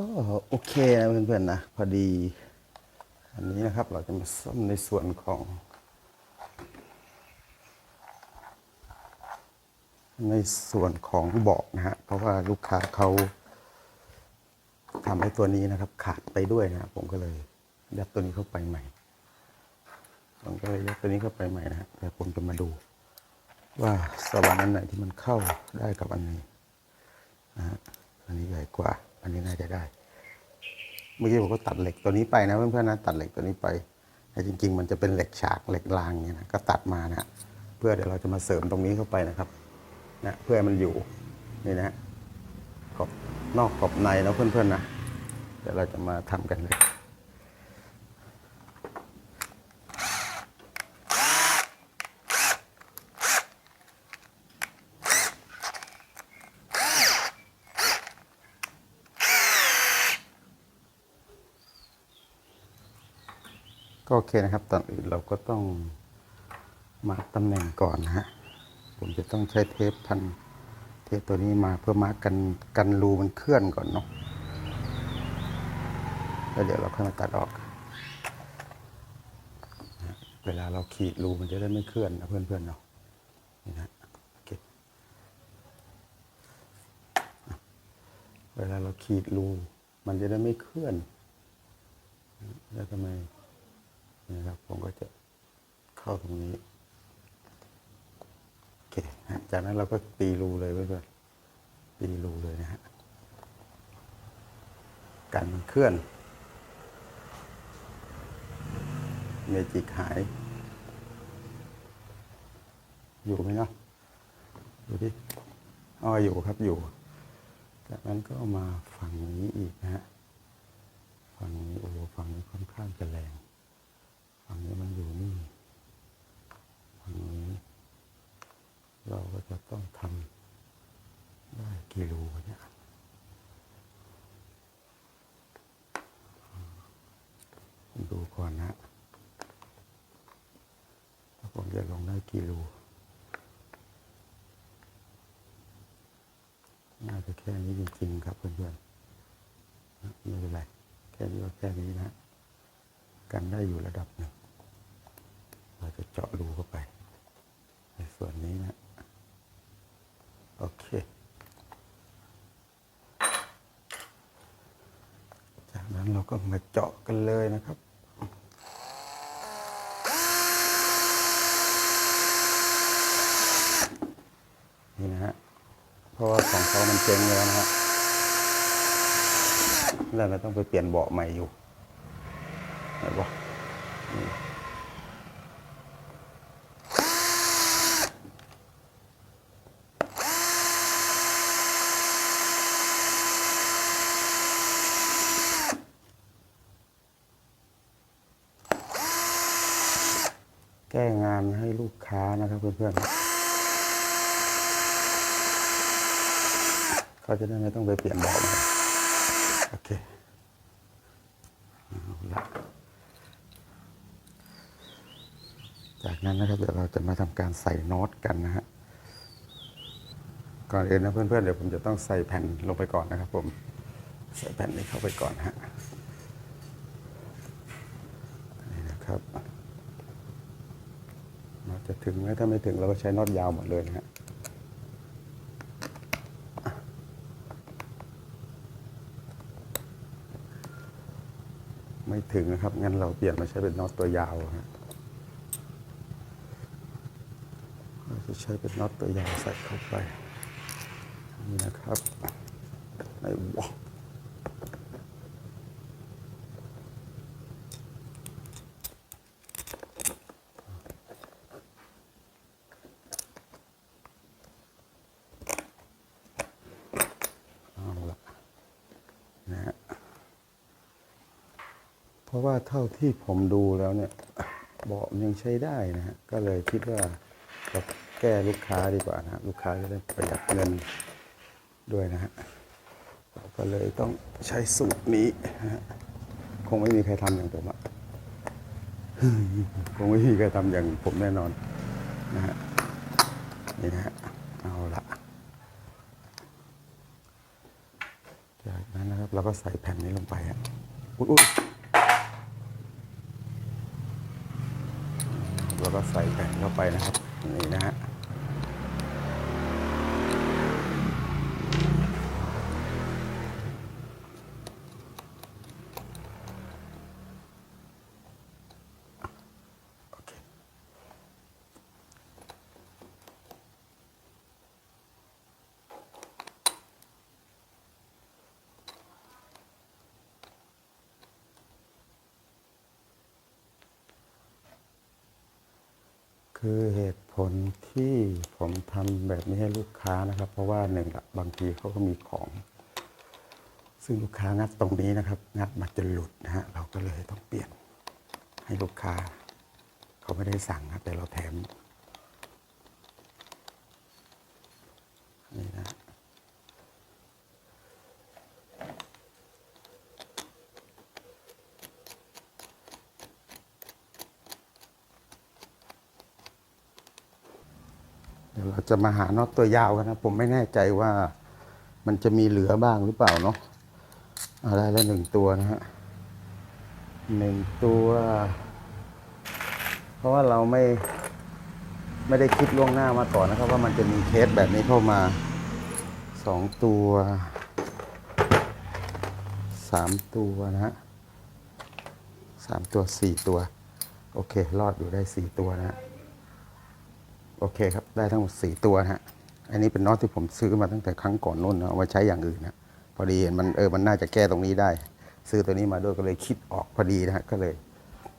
ก็โอเคนะเพื่อนๆนะพอดี อันนี้นะครับเราจะมาซ่อมในส่วนของ ในส่วนของเบาะนะฮะเพราะว่าลูกค้าเขาทำให้ตัวนี้นะครับ ขาดไปด้วยนะผมก็เลยยัดตัวนี้เข้าไปใหม่ผมก็เลยยัดตัวนี้เข้าไปใหม่นะฮะแต่ผมจะมาดู ว่าสว่านอันไหนที่มันเข้าได้กับอันนี้นะฮะอันนี้ใหญ่กว่า อันนี้น่าจะได้ เมื่อกี้ผมก็ตัดเหล็กตัวนี้ไปนะเพื่อนๆนะตัดเหล็กตัวนี้ไปแต่จริง ๆ มันจะเป็นเหล็กฉากเหล็กรางเนี่ยนะก็ตัดมานะเพื่อเดี๋ยวเราจะมาเสริมตรงนี้เข้าไปนะครับนะเพื่อมันอยู่นี่นะขอบนอกขอบในนะเพื่อนๆนะเดี๋ยวเราจะมาทำกันเลย เคนะครับตอนอื่นเราก็ต้องมาตำแหน่งก่อนนะฮะผมจะต้องใช้เทปพันเทปตัวนี้มาเพื่อมาร์กันกันรูมันเคลื่อนก่อนเนาะแล้วเดี๋ยวเราค่อยมาตัดออกนะเวลาเราขีดรูมันจะได้ไม่เคลื่อนนะเพื่อนๆเนาะนี่นะโอเคเวลาเราขีดรูมันจะได้ไม่เคลื่อน แล้วทำไม นะครับ ผมก็จะเข้าตรงนี้โอเคนะจากนั้นเราก็ตีรูเลยเพื่อนตีรูเลยนะฮะกันมันเคลื่อน เมจิกหาย อยู่ไหมเนาะดูดิอ๋ออยู่ครับอยู่ จากนั้นก็มาฝั่งนี้อีกนะฮะฝั่งนี้โอ้ฝั่งนี้ค่อนข้างจะแรง ฝั่งนี้มันอยู่นี่ฝั่งนี้ เราก็จะต้องทำได้กี่รูเนี่ยดูก่อนนะว่าผมจะลงได้กี่รูน่าจะแค่นี้จริงๆครับเพื่อนๆนะไม่เป็นไรแค่นี้ก็แค่นี้นะ กันได้อยู่ระดับหนึ่ง เราจะเจาะรูเข้าไป ในส่วนนี้นะ โอเค จากนั้นเราก็มาเจาะกันเลยนะครับนี่นะฮะ เพราะว่าของเขามันเจ๊งแล้วนะฮะแล้วเราต้องไปเปลี่ยนเบาะใหม่อยู่ ไหนบอกนี่แก้งานให้ลูกค้านะครับเพื่อนๆเขาจะได้ไม่ต้องไปเปลี่ยนบาะใหม่โอเคเอาละจาก นั้นนะครับ เดี๋ยวเราจะมาทำการใส่น็อตกันนะฮะ ก่อนอื่นนะเพื่อนๆ เดี๋ยวผมจะต้องใส่แผ่นลงไปก่อนนะครับ ผม ใส่แผ่นนี้เข้าไปก่อนฮะ นี่นะครับน็อตจะถึงไหมถ้าไม่ถึงเราก็ใช้น็อตยาวหมดเลยนะฮะไม่ถึงนะครับ งั้นเราเปลี่ยนมาใช้เป็นน็อตตัวยาวฮะเราจะ ใช้เป็นน็อตตัวยาวใส่เข้าไปนี่นะครับในวอาละนะฮะเพราะว่าเท่าที่ผมดูแล้วเนี่ยเบาะยังใช้ได้นะฮะก็เลยคิดว่า ก้ลูกค้าดีกว่านะฮะลูกค้าจะได้ประหยัดเงินด้วยนะฮะเราก็เลยต้องใช้สูตรนี้นะฮะคงไม่มีใครทำอย่างผมอะคงไม่มีใครทำอย่างผมแน่นอนนะฮะนี่นะฮะเอาละจากนั้นนะครับเราก็ใส่แผ่นนี้ลงไปอะอุ๊ยอุ๊ยแล้วก็ใส่แผ่นเข้าไปนะครับ นี่นะฮะโอเคคือเหตุผล ที่ผมทำแบบนี้ให้ลูกค้านะครับ เพราะว่าหนึ่งละบางทีเขาก็มีของ ซึ่งลูกค้างัดตรงนี้นะครับ งัดมาจะหลุดนะฮะเราก็เลยต้องเปลี่ยนให้ลูกค้า เขาไม่ได้สั่งนะแต่เราแถมนี่นะ เดี๋ยวเรา จะมาหาน็อตตัวยาวกันนะ ผมไม่แน่ใจว่ามันจะมีเหลือบ้างหรือเปล่าเนาะอาได้แล้วหนึ่งตัวนะฮะหนึ่งตัว เพราะว่าเราไม่ไม่ได้คิดล่วงหน้ามาก่อนนะครับ ว่ามันจะมีเคสแบบนี้เข้ามาสองตัวสามตัวนะฮะสามตัวสี่ตัว โอเค รอดอยู่ได้สี่ตัวนะฮะ โอเคครับ ได้ทั้งหมดสี่ตัวนะฮะ อันนี้เป็นน็อตที่ผมซื้อมาตั้งแต่ครั้งก่อนนู่นนะเอาไว้ใช้อย่างอื่นนะ พอดีเห็นมันเออ มันน่าจะแก้ตรงนี้ได้ ซื้อตัวนี้มาด้วยก็เลยคิดออกพอดีนะฮะ ก็เลย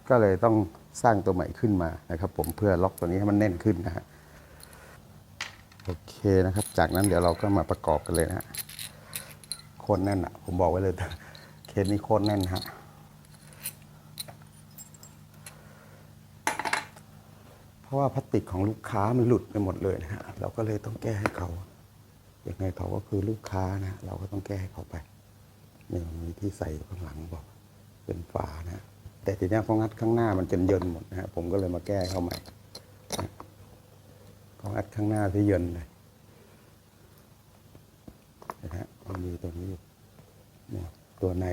ก็เลยต้องสร้างตัวใหม่ขึ้นมานะครับ ผมเพื่อล็อกตัวนี้ให้มันแน่นขึ้นนะฮะ โอเคนะครับ จากนั้นเดี๋ยวเราก็มาประกอบกันเลยนะฮะโคตรแน่นอะผมบอกไว้เลยเคสนี้โคตรแน่นฮะ เพราะว่าพลาสติกของลูกค้ามันหลุดไปหมดเลยนะฮะเราก็เลยต้องแก้ให้เขาอย่างไงเขาก็คือลูกค้านะเราก็ต้องแก้ให้เขาไปนี่มันมีที่ใส่ข้างหลังบอกเป็นฝานะแต่ทีนี้ยเขางัดข้างหน้ามันจนเยินหมดนะฮะผมก็เลยมาแก้ให้เขาใหม่นะเขางัดข้างหน้าที่เยินเลยนะฮะมันมีตัวนี้อยู่เนี่ยตัวใน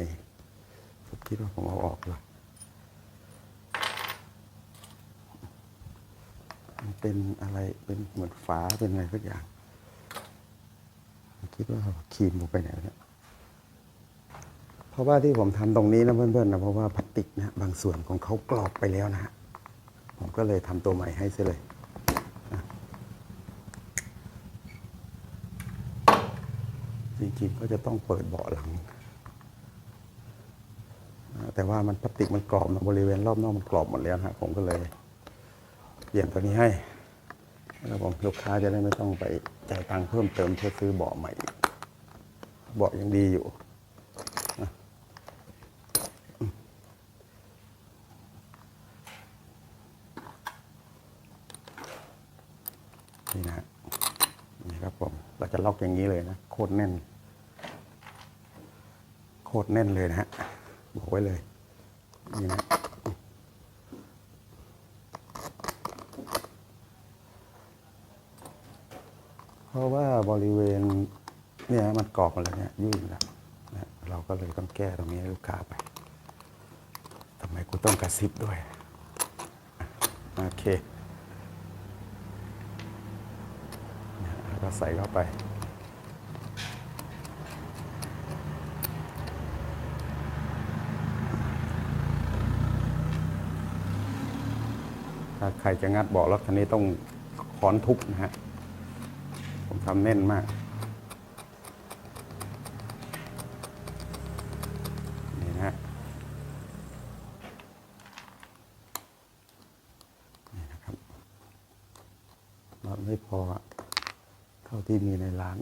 ผมคิดว่าผมเอาออกเลย มัน เป็นอะไรเป็นเหมือนฝาเป็นอะไรสักอย่าง คิดว่าครีมผมไปไหนเนี่ยเพราะว่าที่ผมทำตรงนี้นะเพื่อนๆนะเพราะว่าพลาสติกนะบางส่วนของเขากรอบไปแล้วนะฮะผมก็เลยทำตัวใหม่ให้ซะเลยจริงๆก็จะต้องเปิดเบาะหลัง แต่ว่ามันพลาสติกมันกรอบนะบริเวณรอบนอกมันกรอบหมดแล้วฮะผมก็เลยเปลี่ยนตัวนี้ให้ แล้วผมลูกค้าจะได้ไม่ต้องไปจ่ายตังค์เพิ่มเติมเพื่อซื้อเบาะใหม่เบาะยังดีอยู่นี่นะฮะนี่ครับผม เราจะล็อกอย่างนี้เลยนะ โคตรแน่น โคตรแน่นเลยนะฮะ บอกไว้เลย นี่นะ เพราะว่าบริเวณเนี่ยมันกรอบหมดแล้วเนี่ยยุ่ยแล้วนะเราก็เลยต้องแก้ตรงนี้ให้ลูกค้าไปทำไมกูต้องกระซิบด้วยโอเคเนี่ยแล้วก็ใส่เข้าไปถ้าใครจะงัดเบาะรถคันนี้ต้องค้อนทุบนะฮะ ผมทำแน่นมากนี่นะฮะนี่นะครับน็อตไม่พอเท่าที่มีในร้าน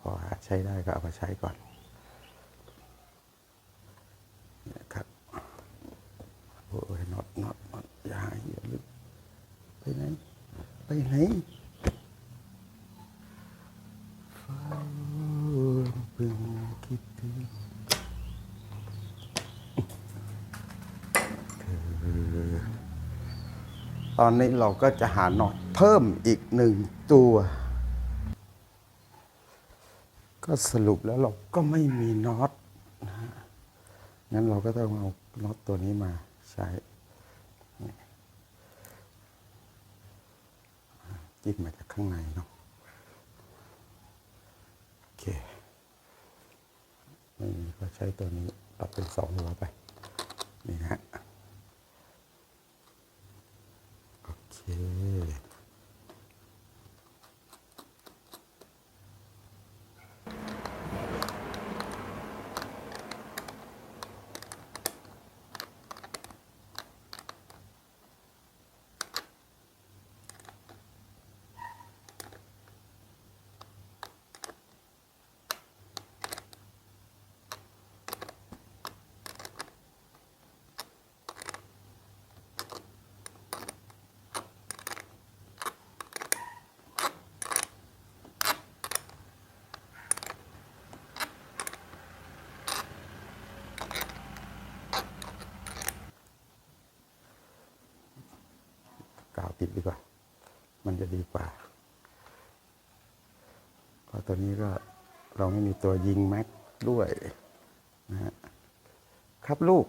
พอหาใช้ได้ก็เอามาใช้ก่อนนะครับ โอ้ยน็อตน็อตน็อตอย่าหายอย่าลึกไปไหน ไปไหนเฝ้าเพิ่งคิดถึงเธอต อนนี้เราก็จะหาน็อตเพิ่มอีกหนึ่งตัว ก็สรุปแล้วเราก็ไม่มีน็อตนะงั้นเราก็ต้องเอาน็อตตัวนี้มาใช่จิ้มมาจากข้างในเนาะโอเคไม่มีก็ใช้ตัวนี้ตัดเป็นสองหัวไป นี่นะ ฮ กาวติดดีกว่า มันจะดีกว่า เพราะตัวนี้ก็เราไม่มีตัวยิงแม็กด้วยนะฮะครับลูก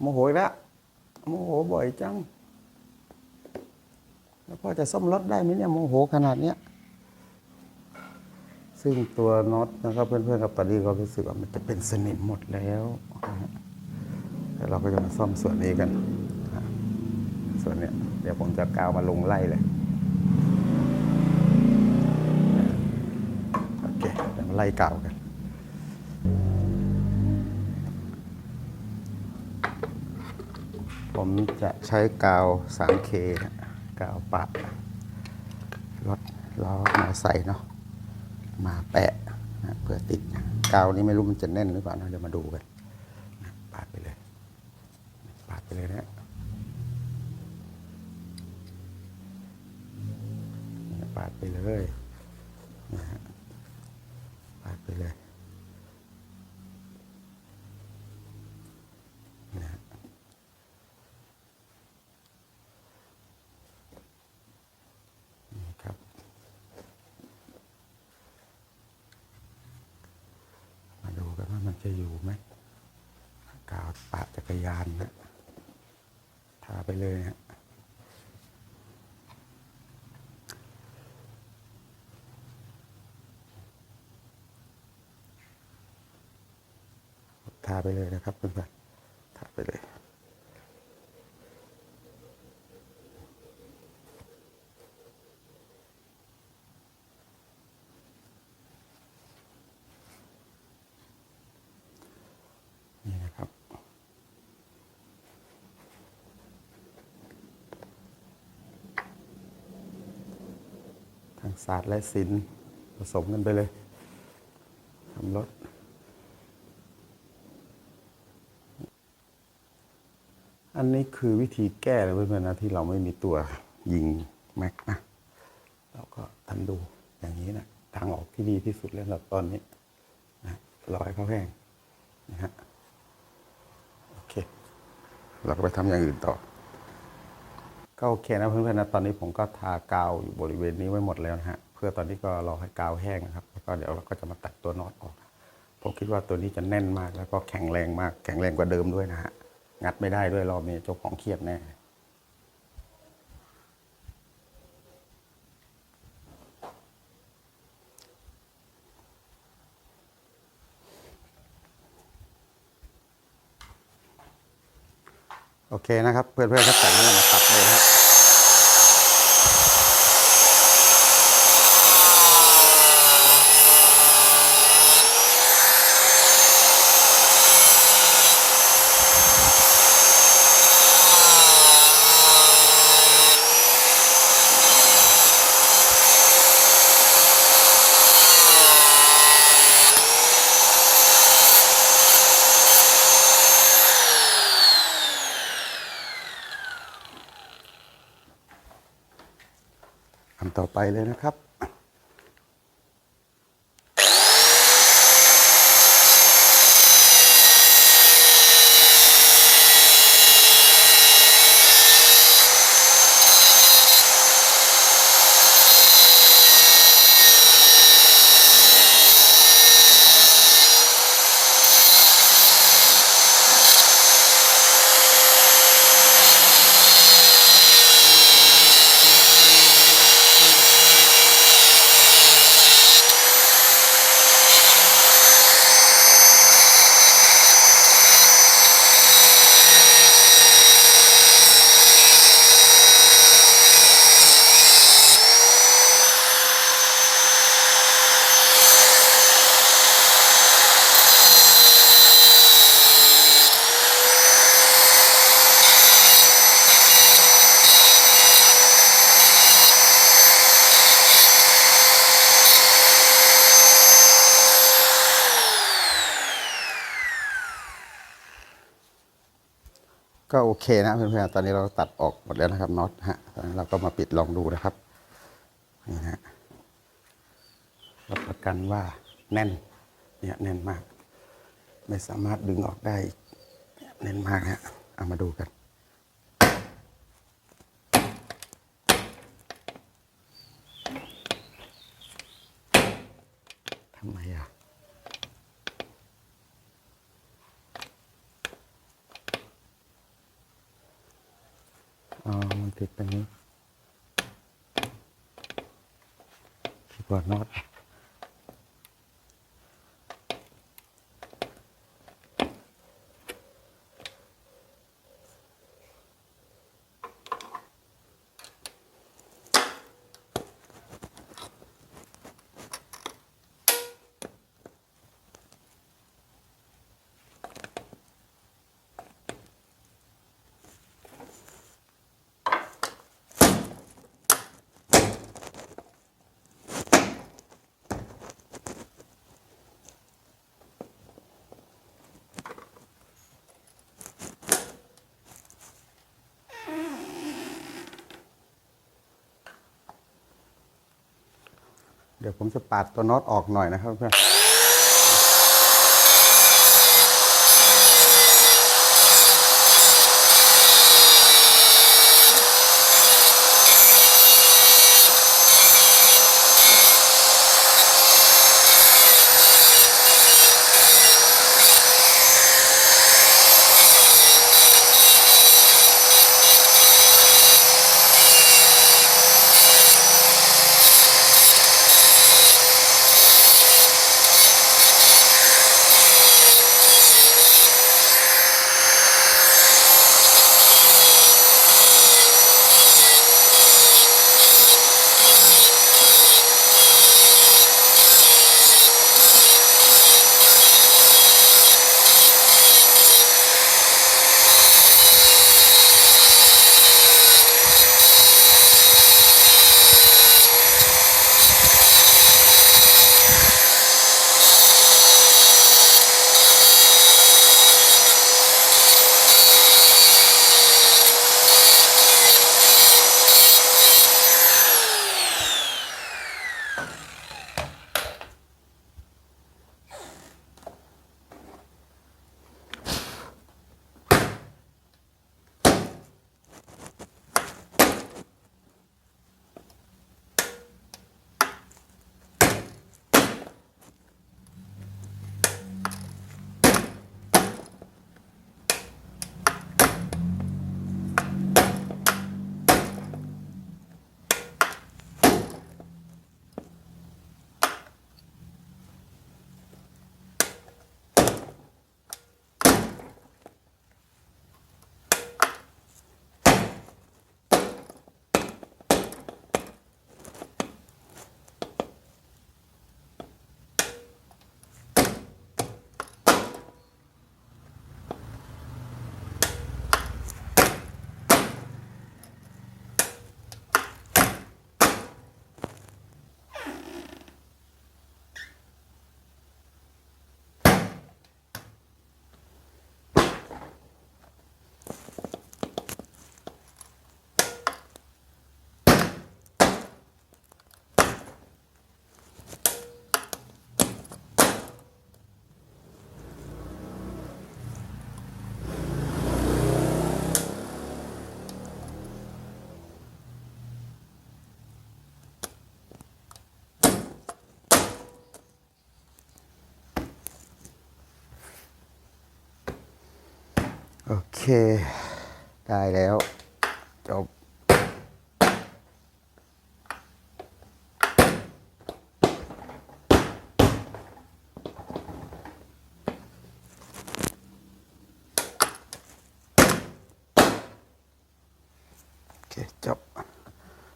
โมโหแล้วโมโหบ่อยจัง แล้วพ่อจะซ่อมรถได้ไหมเนี่ยโมโหขนาดเนี้ยซึ่งตัวน็อตนะครับเพื่อนๆกับปารีก็รู้สึกว่ามันจะเป็นสนิมหมดแล้วแต่เราก็จะมาซ่อมส่วนนี้กัน ส่วนเนี้ยเดี๋ยวผมจะกาวมาลงไล่เลยโอเคเดี๋ยวมาไล่กาวกันผมจะใช้กาว 3K กาวปะรถล้อมอไซค์เนาะมาแปะนะเพื่อติดกาวนี้ไม่รู้มันจะแน่นหรือเปล่านะเดี๋ยวมาดูกันปาดไปเลยปาดไปเลยนะ เนี่ยปาดไปเลยนะฮะปาดไปเลยนะฮะนี่ครับมาดูกันว่ามันจะอยู่ไหมกาวปะจักรยานนะทาไปเลยฮะ ไปเลยนะครับเพื่อนๆทาไปเลย นี่นะครับทั้งศาสตร์และศิลป์ผสมกันไปเลยทำรถ อันนี้ คือวิธีแก้เลยเพื่อนๆนะที่เราไม่มีตัวยิงแม็กนะเราก็ทำดูอย่างนี้นะทางออกที่ดีที่สุดแล้วสำหรับตอนนี้นะรอให้เขาแห้งนะฮะโอเค เราก็ไปทำอย่างอื่นต่อ ก็โอเคนะเพื่อนๆนะตอนนี้ผมก็ทากาวอยู่บริเวณนี้ไว้หมดแล้วนะฮะเพื่อตอนนี้ก็รอให้กาวแห้งนะครับแล้วก็เดี๋ยวเราก็จะมาตัดตัวน็อตออกผมคิดว่าตัวนี้จะแน่นมากแล้วก็แข็งแรงมาก แข็งแรงกว่าเดิมด้วยนะฮะ งัดไม่ได้ด้วยรอบนี้เจ้าของเครียดแน่โอเคนะครับ เพื่อนๆครับแต่งนั้นมาตัดเลยนะครับ ต่อไปเลยนะครับ ก็โอเคนะเพื่อนๆตอนนี้เราตัดออกหมดแล้วนะครับน็อตฮะตอนนี้เราก็มาปิดลองดูนะครับนี่นะฮะรับประกันว่าแน่นเนี่ยแน่นมาก ไม่สามารถดึงออกได้แน่นมากฮะเอามาดูกันทำไมอะ อ๋อ มันติดตรงนี้ คิด เดี๋ยวผมจะปาดตัวน็อตออกหน่อยนะครับเพื่อน โอเค ได้แล้ว